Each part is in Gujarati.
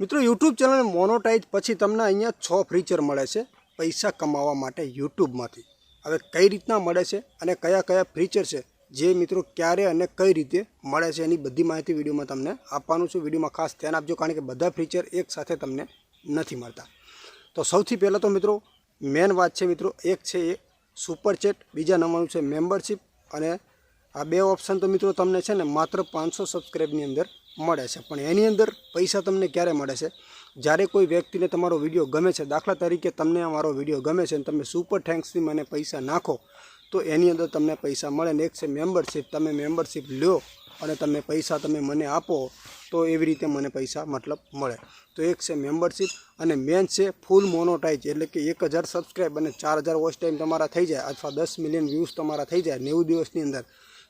મિત્રો યુટ્યુબ ચેનલ મોનોટાઈઝ પછી તમને અહીંયા છ ફીચર મળે છે પૈસા કમાવા માટે યુટ્યુબમાંથી હવે કઈ રીતના મળે છે અને કયા કયા ફીચર છે, જે મિત્રો ક્યારે અને કઈ રીતે મળે છે એની બધી માહિતી વિડીયોમાં તમને આપવાનું છું. વિડીયોમાં ખાસ ધ્યાન આપજો, કારણ કે બધા ફીચર એક સાથે તમને નથી મળતા. તો સૌથી પહેલાં તો મિત્રો મેન વાત છે મિત્રો, એક છે એ સુપર ચેટ બીજા નંબરનું છે મેમ્બરશિપ અને આ બે ઓપ્શન તો મિત્રો તમને છે ને માત્ર પાંચસો સબસ્ક્રાઈબની અંદર મળે છે. પણ એની અંદર પૈસા તમને ક્યારે મળે છે? જ્યારે કોઈ વ્યક્તિને તમારો વીડિયો ગમે છે, દાખલા તરીકે તમને અમારો વીડિયો ગમે છે અને તમે સુપર થેન્ક્સથી મને પૈસા નાખો, તો એની અંદર તમને પૈસા મળે ને એક છે મેમ્બરશિપ તમે મેમ્બરશિપ લ્યો અને તમે પૈસા તમે મને આપો, તો એવી રીતે મને પૈસા મતલબ મળે. તો એક છે મેમ્બરશિપ અને મેન છે ફૂલ મોનોટાઈઝ એટલે કે એક હજાર સબસ્ક્રાઈબ અને ચાર હજાર વોચ ટાઈમ તમારા થઈ જાય, અથવા દસ મિલિયન વ્યૂઝ તમારા થઈ જાય નેવું દિવસની અંદર.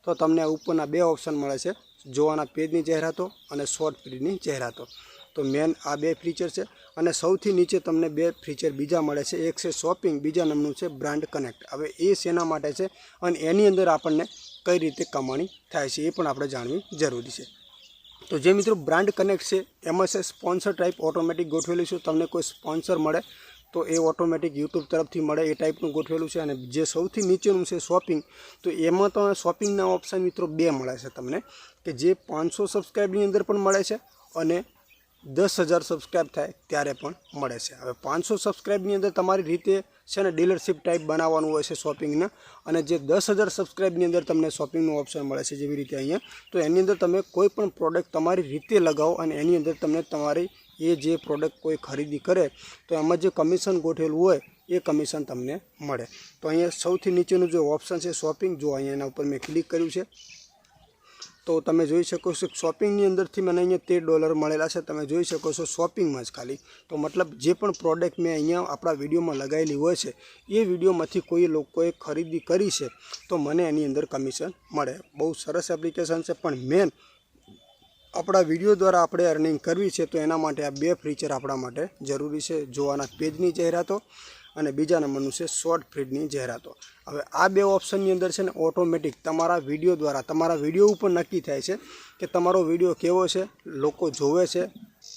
તો તમને ઉપરના બે ઓપ્શન મળે છે. જોવાના પેજની જાહેરાતો અને શોર્ટ પીરિયડની જાહેરાતો તો મેન આ બે ફીચર છે અને સૌથી નીચે તમને બે ફીચર બીજા મળે છે. એક છે શોપિંગ બીજા નામનું છે બ્રાન્ડ કનેક્ટ હવે એ શેના માટે છે અને એની અંદર આપણને કઈ રીતે કમાણી થાય છે એ પણ આપણે જાણવી જરૂરી છે. તો જે મિત્રો બ્રાન્ડ કનેક્ટ છે, એમાં છે સ્પોન્સર ટાઈપ ઓટોમેટિક ગોઠવેલું છે. તમને કોઈ સ્પોન્સર મળે તો એ ઓટોમેટિક યુટ્યુબ તરફથી મળે, એ ટાઈપનું ગોઠવેલું છે અને જે સૌથી નીચેનું છે શોપિંગ તો એમાં તમે શોપિંગના ઓપ્શન મિત્રો બે મળે છે તમને, કે જે પાંચસો સબસ્ક્રાઈબની અંદર પણ મળે છે અને દસ હજાર સબસ્ક્રાઈબ થાય ત્યારે પણ મળે છે. હવે પાંચસો સબસ્ક્રાઈબની અંદર તમારી રીતે છે ને ડીલરશીપ ટાઈપ બનાવવાનું હોય છે શોપિંગના અને જે દસ હજાર સબસ્ક્રાઈબની અંદર તમને શોપિંગનું ઓપ્શન મળે છે જેવી રીતે અહીંયા, તો એની અંદર તમે કોઈ પણ પ્રોડક્ટ તમારી રીતે લગાવો અને એની અંદર તમને તમારી એ જે પ્રોડક્ટ કોઈ ખરીદી કરે, તો એમાં જે કમિશન ગોઠવેલું હોય, એ કમિશન તમને મળે. તો અહીંયા સૌથી નીચેનું જે ઓપ્શન છે શોપિંગ જો અહીંયા એના ઉપર મેં ક્લિક કર્યું છે, તો તમે જોઈ શકો છો શોપિંગની અંદરથી મને અહીંયા તેર ડોલર મળેલા છે. તમે જોઈ શકો છો શોપિંગમાં જ ખાલી. તો મતલબ જે પણ પ્રોડક્ટ મેં અહીંયા આપણા વિડીયોમાં લગાવેલી હોય છે, એ વિડીયોમાંથી કોઈ લોકોએ ખરીદી કરી છે, તો મને એની અંદર કમિશન મળે. બહુ સરસ એપ્લિકેશન છે, પણ મેન આપણા વીડિયો દ્વારા આપણે અર્નિંગ કરવી છે, તો એના માટે આ બે ફીચર આપણા માટે જરૂરી છે. જોવાના પેજની જાહેરાતો અને બીજા નંબરનું છે શોર્ટ ફીડની જાહેરાતો. હવે આ બે ઓપ્શનની અંદર છે ને ઓટોમેટિક તમારા વીડિયો દ્વારા, તમારા વીડિયો ઉપર નક્કી થાય છે કે તમારો વીડિયો કેવો છે, લોકો જોવે છે,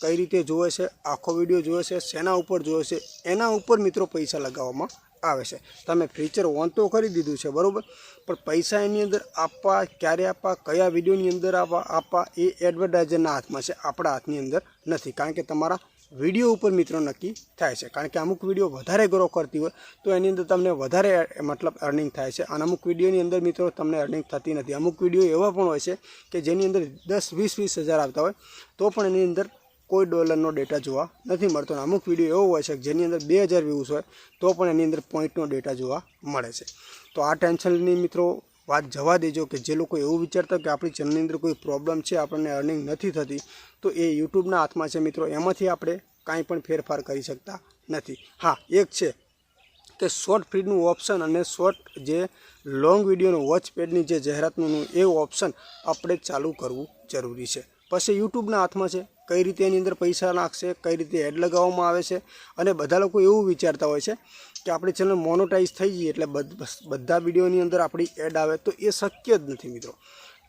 કઈ રીતે જોવે છે, આખો વીડિયો જોવે છે, શેના ઉપર જોવે છે, એના ઉપર મિત્રો પૈસા લગાવવામાં આવે છે. તમે ફીચર ઓન તો કરી દીધું છે, બરાબર? પણ પૈસા એની અંદર આપવા, ક્યારે આપવા, કયા વિડીયોની અંદર આપવા આપવા, એ એડવર્ટાઇઝરના હાથમાં છે, આપણા હાથની અંદર નથી. કારણ કે તમારા વીડિયો ઉપર મિત્રો નક્કી થાય છે. કારણ કે અમુક વીડિયો વધારે ગ્રો કરતી હોય, તો એની અંદર તમને વધારે મતલબ અર્નિંગ થાય છે. અને અમુક વિડીયોની અંદર મિત્રો તમને અર્નિંગ થતી નથી. અમુક વીડિયો એવા પણ હોય છે કે જેની અંદર દસ, વીસ વીસ હજાર આવતા હોય, તો પણ એની અંદર કોઈ ડોલરનો ડેટા જોવા નથી મળતો અને અમુક વીડિયો એવો હોય છે જેની અંદર બે હજાર વ્યૂઝ હોય, તો પણ એની અંદર પોઈન્ટનો ડેટા જોવા મળે છે. તો આ ટેન્શનની મિત્રો વાત જવા દેજો કે જે લોકો એવું વિચારતા કે આપણી ચેનલની અંદર કોઈ પ્રોબ્લેમ છે, આપણને અર્નિંગ નથી થતી, તો એ યુટ્યુબના હાથમાં છે મિત્રો. એમાંથી આપણે કાંઈ પણ ફેરફાર કરી શકતા નથી. હા, એક છે કે શોર્ટ ફીડનું ઓપ્શન અને શોર્ટ જે લોંગ વિડીયોનું વોચ પેડની જે જાહેરાતનું એ ઓપ્શન આપણે ચાલુ કરવું જરૂરી છે. પછી યુટ્યુબના હાથમાં છે કઈ રીતે એની અંદર પૈસા નાખશે, કઈ રીતે એડ લગાવવામાં આવે છે અને બધા લોકો એવું વિચારતા હોય છે કે આપણી ચેનલ મોનોટાઈઝ થઈ જઈએ એટલે બધ- વિડીયોની અંદર આપણી એડ આવે તો એ શક્ય જ નથી મિત્રો.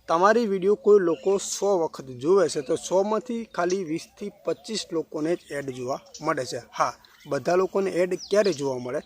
તમારી વીડિયો કોઈ લોકો સો વખત જુએ છે તો સોમાંથી ખાલી વીસથી પચીસ લોકોને જ એડ જોવા મળે છે. હા, બધા લોકોને એડ ક્યારે જોવા મળે?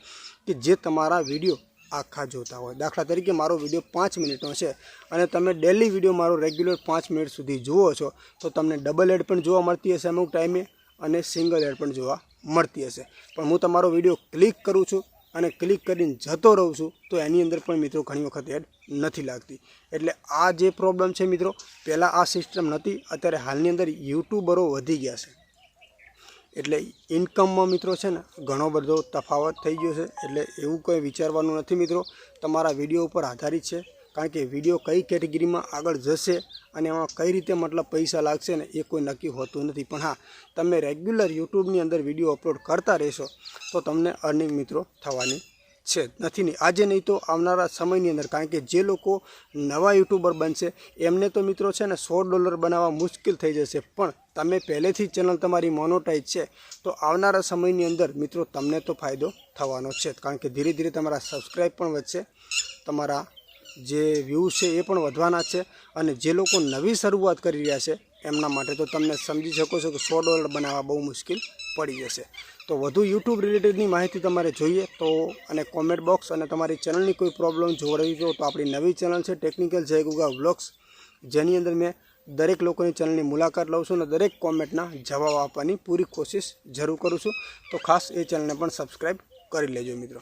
કે જે તમારા વીડિયો આખા જોતા હોય. દાખલા તરીકે મારો વીડિયો પાંચ મિનિટનો છે અને તમે ડેલી વીડિયો મારો રેગ્યુલર પાંચ મિનિટ સુધી જુઓ છો, તો તમને ડબલ એડ પણ જોવા મળતી હશે અમુક ટાઈમે અને સિંગલ એડ પણ જોવા મળતી હશે. પણ હું તમારો વીડિયો ક્લિક કરું છું અને ક્લિક કરીને જતો રહું છું, તો એની અંદર પણ મિત્રો ઘણી વખત એડ નથી લાગતી. એટલે આ જે પ્રોબ્લેમ છે મિત્રો, પહેલાં આ સિસ્ટમ નથી અત્યારે હાલની અંદર યુટ્યુબરો વધી ગયા છે. એટલે ઇન્કમમાં મિત્રો છે ને ઘણો બધો તફાવત થઈ ગયો છે. એટલે એવું કંઈ વિચારવાનું નથી મિત્રો. તમારા વીડિયો ઉપર આધારિત છે. કારણ કે વીડિયો કઈ કેટેગરીમાં આગળ જશે અને એમાં કઈ રીતે મતલબ પૈસા લાગશે ને એ કોઈ નક્કી હોતું નથી. પણ હા, તમે રેગ્યુલર યુટ્યુબની અંદર વીડિયો અપલોડ કરતા રહેશો તો તમને અર્નિંગ મિત્રો થવાની છે, નથી નહીં આજે નહીં તો આવનારા સમયની અંદર, કારણ કે જે લોકો નવા યુટ્યુબર બનશે, એમને તો મિત્રો છે ને સો ડોલર બનાવવા મુશ્કેલ થઈ જશે. પણ તમે પહેલેથી ચેનલ તમારી મોનોટાઈઝ છે, તો આવનારા સમયની અંદર મિત્રો તમને તો ફાયદો થવાનો છે કારણ કે ધીરે ધીરે તમારા સબસ્ક્રાઈબ પણ વધશે, તમારા જે વ્યૂઝ છે એ પણ વધવાના છે, અને જે લોકો નવી શરૂઆત કરી રહ્યા છે, એમના માટે તો તમને સમજી શકો છો કે સો ડોલર બનાવવા બહુ મુશ્કેલ પડી જશે. તો વધુ યુટ્યુબ રિલેટેડની માહિતી તમારે જોઈએ તો અને કોમેન્ટ બોક્સ અને તમારી ચેનલની કોઈ પ્રોબ્લેમ જોડાવી દો તો આપણી નવી ચેનલ છે ટેકનિકલ જય ગુગા વ્લોગ્સ જેની અંદર મેં દરેક લોકોની ચેનલની મુલાકાત લઉં છું અને દરેક કોમેન્ટના જવાબ આપવાની પૂરી કોશિશ જરૂર કરું છું. તો ખાસ એ ચેનલને પણ સબસ્ક્રાઈબ કરી લેજો મિત્રો.